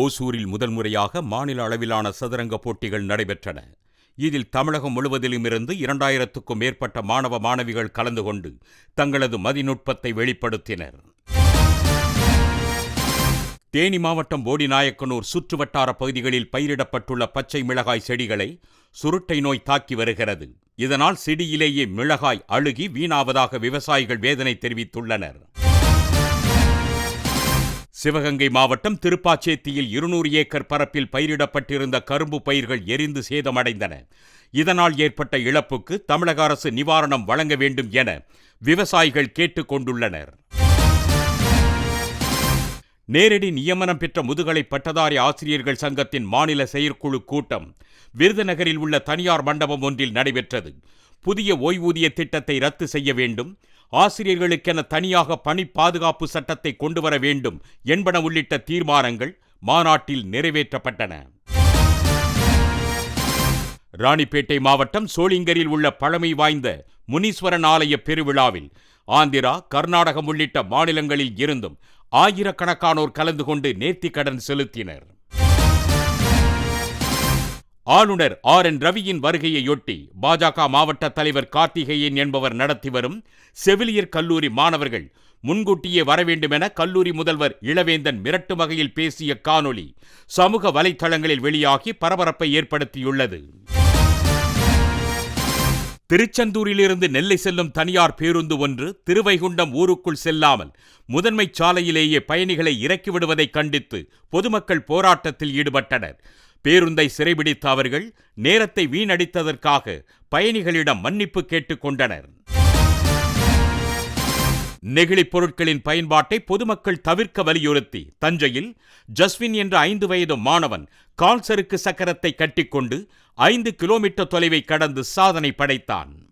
ஓசூரில் முதல் முறையாக மாநில அளவிலான சதுரங்க போட்டிகள் நடைபெற்றன. இதில் தமிழகம் முழுவதிலும் இருந்து இரண்டாயிரத்துக்கும் மேற்பட்ட மாணவ மாணவிகள் கலந்து கொண்டு தங்களது மதிநுட்பத்தை வெளிப்படுத்தினர். தேனி மாவட்டம் போடிநாயக்கனூர் சுற்றுவட்டார பகுதிகளில் பயிரிடப்பட்டுள்ள பச்சை மிளகாய் செடிகளை சுருட்டை நோய் தாக்கி வருகிறது. இதனால் செடியிலேயே மிளகாய் அழுகி வீணாவதாக விவசாயிகள் வேதனை தெரிவித்துள்ளனர். சிவகங்கை மாவட்டம் திருப்பாச்சேத்தியில் இருநூறு ஏக்கர் பரப்பில் பயிரிடப்பட்டிருந்த கரும்பு பயிர்கள் எரிந்து சேதமடைந்தன. இதனால் ஏற்பட்ட இழப்புக்கு தமிழக அரசு நிவாரணம் வழங்க வேண்டும் என விவசாயிகள் கேட்டுக் கொண்டுள்ளனர். நேரடி நியமனம் பெற்ற முதுகலை பட்டதாரி ஆசிரியர்கள் சங்கத்தின் மாநில செயற்குழு கூட்டம் விருதுநகரில் உள்ள தனியார் மண்டபம் ஒன்றில் நடைபெற்றது. புதிய ஓய்வூதிய திட்டத்தை ரத்து செய்ய வேண்டும். ஆசிரியர்களுக்கென தனியாக பணி பாதுகாப்பு சட்டத்தை கொண்டு வர வேண்டும் என்பன உள்ளிட்ட தீர்மானங்கள் மாநாட்டில் நிறைவேற்றப்பட்டன. ராணிப்பேட்டை மாவட்டம் சோளிங்கரில் உள்ள பழமை வாய்ந்த முனீஸ்வரன் ஆலய பெருவிழாவில் ஆந்திரா கர்நாடகம் உள்ளிட்ட மாநிலங்களில் இருந்தும் ஆயிரக்கணக்கானோர் கலந்து கொண்டு நேர்த்திக்கடன் செலுத்தினர். ஆளுநர் ஆர் என் ரவியின் வருகையையொட்டி பாஜக மாவட்ட தலைவர் கார்த்திகேயன் என்பவர் நடத்தி வரும் செவிலியர் கல்லூரி மாணவர்கள் முன்கூட்டியே வரவேண்டும் என கல்லூரி முதல்வர் இளவேந்தன் மிரட்டும் வகையில் பேசிய காணொளி சமூக வலைத்தளங்களில் வெளியாகி பரபரப்பை ஏற்படுத்தியுள்ளது. திருச்செந்தூரிலிருந்து நெல்லை செல்லும் தனியார் பேருந்து ஒன்று திருவைகுண்டம் ஊருக்குள் செல்லாமல் முதன்மை சாலையிலேயே பயணிகளை இறக்கிவிடுவதை கண்டித்து பொதுமக்கள் போராட்டத்தில் ஈடுபட்டனர். பேருந்தை சிறைபிடித்த அவர்கள் நேரத்தை வீணடித்ததற்காக பயணிகளிடம் மன்னிப்பு கேட்டுக்கொண்டனர். நெகிழிப் பொருட்களின் பயன்பாட்டை பொதுமக்கள் தவிர்க்க வலியுறுத்தி தஞ்சையில் ஜஸ்வின் என்ற ஐந்து வயது மாணவன் கால்சருக்கு சக்கரத்தை கட்டிக்கொண்டு ஐந்து கிலோமீட்டர் தொலைவை கடந்து சாதனை படைத்தான்.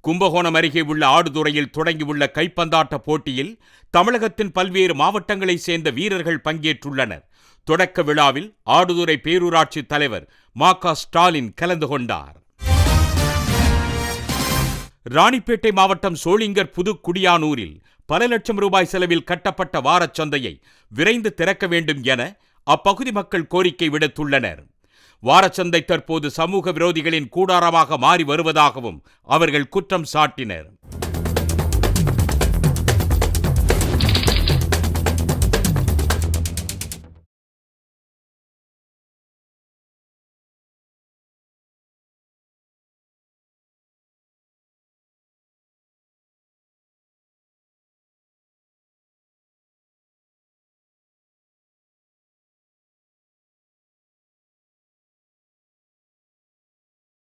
கும்பகோணம் அருகே உள்ள ஆடுதுறையில் தொடங்கியுள்ள கைப்பந்தாட்ட போட்டியில் தமிழகத்தின் பல்வேறு மாவட்டங்களைச் சேர்ந்த வீரர்கள் பங்கேற்றுள்ளனர். தொடக்க விழாவில் ஆடுதுறை பேரூராட்சி தலைவர் மா ஸ்டாலின் கலந்து கொண்டார். ராணிப்பேட்டை மாவட்டம் சோளிங்கர் புது குடியானூரில் பல லட்சம் ரூபாய் செலவில் கட்டப்பட்ட வாரச்சந்தையை விரைந்து திறக்க வேண்டும் என அப்பகுதி மக்கள் கோரிக்கை விடுத்துள்ளனர். வாரச்சந்தை தற்போது சமூக விரோதிகளின் கூடாரமாக மாறி வருவதாகவும் அவர்கள் குற்றம் சாட்டினர்.